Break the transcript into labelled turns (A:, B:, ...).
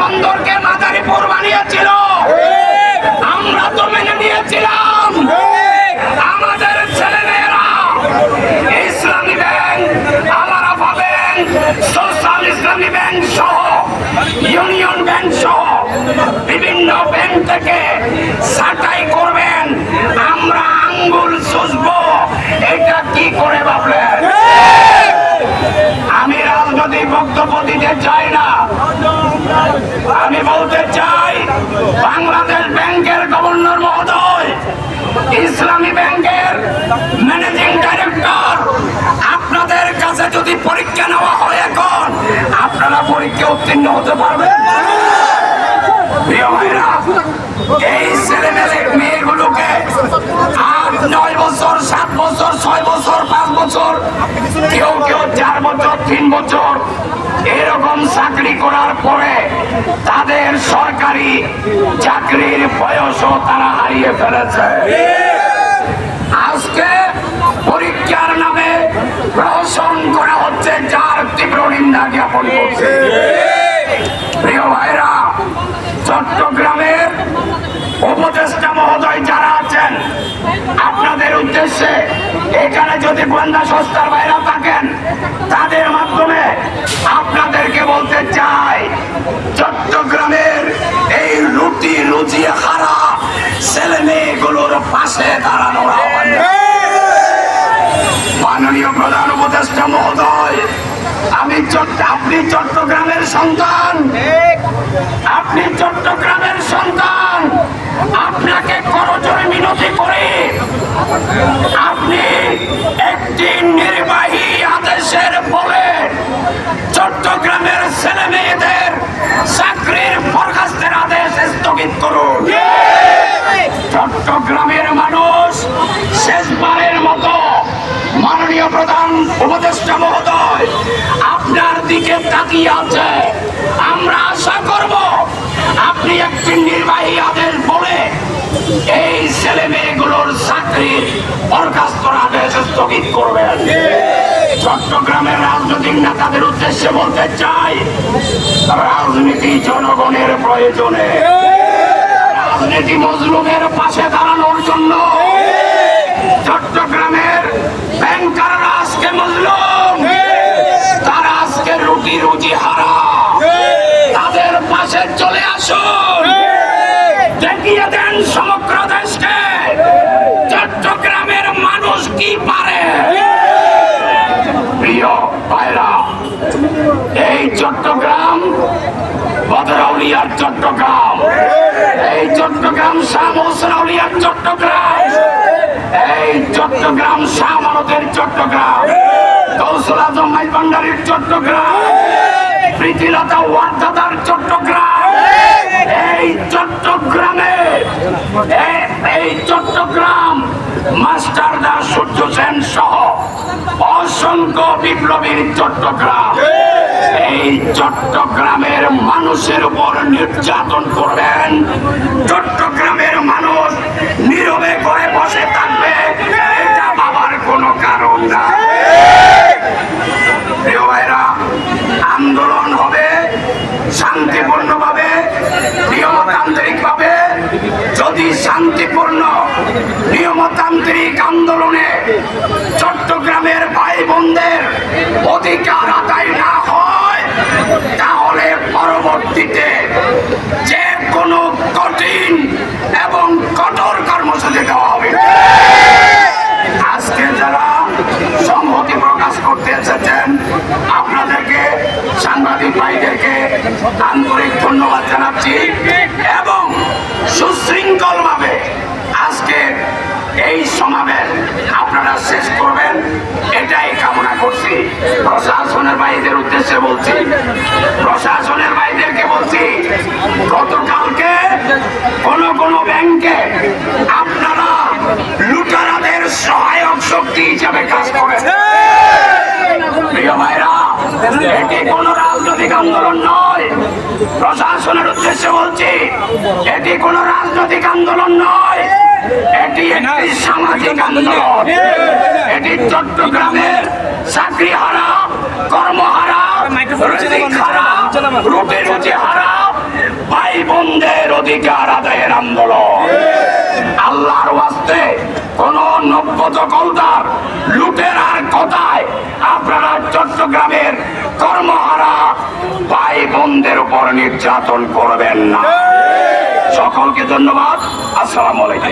A: বিমানবন্দরকে মাদারীপুর বানিয়েছিল। আমরা তো মেনে নিয়েছিলাম। আমাদের ছেলেমেয়েরা Islami bank, Al Arafah bank, social Islami bank সহ, ইউনিয়ন ব্যাংক সহ বিভিন্ন ব্যাংক থেকে ছাঁটাই করবেন। বলতে চাই, বাংলাদেশ ব্যাংকের গভর্নর মহোদয়, ইসলামী ব্যাংকের ম্যানেজিং ডাইরেক্টর, আপনাদের কাছে যদি পরীক্ষা নেওয়া হয় এখন, আপনারা পরীক্ষা উত্তীর্ণ হতে পারবেন। এই ছেলে মেয়ে মেয়েগুলোকে আট, নয় বছর, সাত বছর, ছয় বছর, পাঁচ বছর, কেউ কেউ চার বছর, তিন বছর করার পরে তাদের সরকারি চাকরির বয়সও তারা হারিয়ে ফেলেছে। আজকে পরীক্ষার নামে প্রহসন করা হচ্ছে, যার তীব্র নিন্দা জ্ঞাপন করছে। প্রিয় ভাইরা, চট্টগ্রামের উপদেষ্টা মহোদয় যারা আছেন, আপনাদের উদ্দেশ্যে এখানে যদি গোয়েন্দা সংস্থার বাইরে থাকেন তাদের মাধ্যমে আপনাদেরকে বলতে চাই, চট্টগ্রামের এই রুটি রুজি হারা ছেলে মেয়েগুলোর পাশে দাঁড়ানোর আহ্বান মাননীয় প্রধান উপদেষ্টা মহোদয়, আমি আপনি চট্টগ্রামের সন্তান। আপনি চট্টগ্রামের সন্তান। আপনাকে করজোরে মিনতি করে। আপনি চট্টগ্রামের মানুষ শেষবারের মতো মাননীয় প্রধান উপদেষ্টা মহোদয়, আপনার দিকে তাকিয়ে আছে। আমরা আশা করব আপনি একটি নির্বাহী আদেশ বলে এই ছেলে মেয়েগুলোর চাকরির বরখাস্তর আদেশ স্থগিত করবেন। চট্টগ্রামের রাজনৈতিক নেতাদের উদ্দেশ্যে বলতে চাই, রাজনীতি জনগণের প্রয়োজনে। রাজনীতি মজলুমের পাশে দাঁড়ানোর জন্য চট্টগ্রামের ব্যাংকাররা আজকে মজলুম। তারা আজকে রুটি রুজি হারা। তাদের পাশে চলে আসুন। দেখিয়ে দেন সমগ্র দেশকে। চট্টগ্রামের মানুষ কি পারে? প্রিয় ভাইরা, এই চট্টগ্রাম, বদরাউলিয়ার চট্টগ্রাম। এই চট্টগ্রাম আউলিয়ার চট্টগ্রাম। এই চট্টগ্রাম শাহ মানতের চট্টগ্রাম। কৌশল মাইল ভান্ডারীর চট্টগ্রাম। প্রীতিলতা ওয়ার্দাদার চট্টগ্রাম। এই চট্টগ্রামে এই চট্টগ্রাম মাস্টার দাস সূর্য সেন সহ অসংখ্য বিপ্লবীর চট্টগ্রাম। এই চট্টগ্রামের মানুষের উপর নির্যাতন করবেন। চট্টগ্রামের মানুষ নীরবে করে বসে থাকবে, এটা বাবার কোনো কারণ না। আন্দোলন হবে শান্তিপূর্ণভাবে নিয়মতান্ত্রিক ভাবে যদি শান্তিপূর্ণ, নিয়মতান্ত্রিক আন্দোলনে চট্টগ্রামের ভাই বোনদের অধিকার প্রশাসনের ভাইদের উদ্দেশ্যে বলছি। প্রশাসনের ভাইদেরকে বলছি, গতকালকে কোন কোন ব্যাংকে আপনারা লুটারাদের সহায়ক শক্তি হিসাবে কাজ করেন। প্রিয় ভাইরা, এটি কোন রাজনৈতিক আন্দোলন নয়। প্রশাসনের উদ্দেশ্যে বলছি, এটি কোন রাজনৈতিক আন্দোলন নয়। এই সামাজিক আন্দোলন এটি চট্টগ্রামের চাকরি হারা কর্মহারা রুচি হারা ভাই বোনদের আন্দোলন আল্লাহর ওয়াস্তে কোন নব্য দখলদার লুটেরার কথায় আপনারা চট্টগ্রামের কর্মহারা ভাই বোনদের উপর নির্যাতন করবেন না সকলকে ধন্যবাদ আসসালামু আলাইকুম।